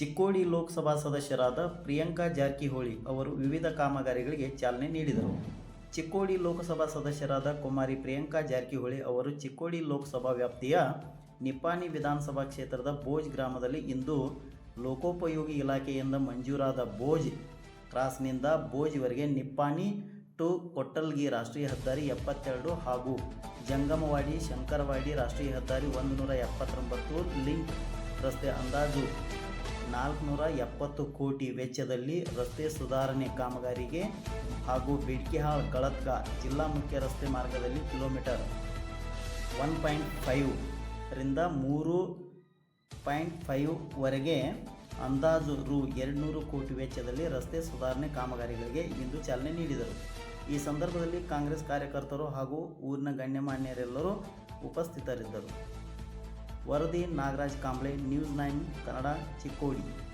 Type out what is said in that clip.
ಚಿಕ್ಕೋಡಿ ಲೋಕಸಭಾ ಸದಸ್ಯರಾದ ಪ್ರಿಯಾಂಕಾ ಜಾರಕಿಹೊಳಿ ಅವರು ವಿವಿಧ ಕಾಮಗಾರಿಗಳಿಗೆ ಚಾಲನೆ ನೀಡಿದರು. ಚಿಕ್ಕೋಡಿ ಲೋಕಸಭಾ ಸದಸ್ಯರಾದ ಕುಮಾರಿ ಪ್ರಿಯಾಂಕಾ ಜಾರಕಿಹೊಳಿ ಅವರು ಚಿಕ್ಕೋಡಿ ಲೋಕಸಭಾ ವ್ಯಾಪ್ತಿಯ ನಿಪ್ಪಾಣಿ ವಿಧಾನಸಭಾ ಕ್ಷೇತ್ರದ ಬೋಜ್ ಗ್ರಾಮದಲ್ಲಿ ಇಂದು ಲೋಕೋಪಯೋಗಿ ಇಲಾಖೆಯಿಂದ ಮಂಜೂರಾದ ಬೋಜ್ ಕ್ರಾಸ್ನಿಂದ ಬೋಜ್ವರೆಗೆ ನಿಪ್ಪಾಣಿ ಟು ಕೊಟ್ಟಲ್ಗಿ ರಾಷ್ಟ್ರೀಯ ಹೆದ್ದಾರಿ ಎಪ್ಪತ್ತೆರಡು ಹಾಗೂ ಜಂಗಮವಾಡಿ, ಶಂಕರವಾಡಿ ರಾಷ್ಟ್ರೀಯ ಹೆದ್ದಾರಿ ಒಂದು ನೂರ ಎಪ್ಪತ್ತೊಂಬತ್ತು ಲಿಂಕ್ ರಸ್ತೆ ಅಂದಾಜು ನಾಲ್ಕುನೂರ ಎಪ್ಪತ್ತು ಕೋಟಿ ವೆಚ್ಚದಲ್ಲಿ ರಸ್ತೆ ಸುಧಾರಣೆ ಕಾಮಗಾರಿಗೆ ಹಾಗೂ ಬಿಡ್ಕಿಹಾಳ್ ಕಳತ್ಕ ಜಿಲ್ಲಾ ಮುಖ್ಯ ರಸ್ತೆ ಮಾರ್ಗದಲ್ಲಿ ಕಿಲೋಮೀಟರ್ ಒನ್ ಪಾಯಿಂಟ್ ಫೈವ್ ರಿಂದ ಮೂರು ಪಾಯಿಂಟ್ ಫೈವ್ ವರೆಗೆ ಅಂದಾಜು ರು ಎರಡುನೂರು ಕೋಟಿ ವೆಚ್ಚದಲ್ಲಿ ರಸ್ತೆ ಸುಧಾರಣೆ ಕಾಮಗಾರಿಗಳಿಗೆ ಇಂದು ಚಾಲನೆ ನೀಡಿದರು. ಈ ಸಂದರ್ಭದಲ್ಲಿ ಕಾಂಗ್ರೆಸ್ ಕಾರ್ಯಕರ್ತರು ಹಾಗೂ ಊರಿನ ಗಣ್ಯಮಾನ್ಯರೆಲ್ಲರೂ ಉಪಸ್ಥಿತರಿದ್ದರು. वरदी नागराज कांबळे न्यूज नाईन कनाडा चिकोडी.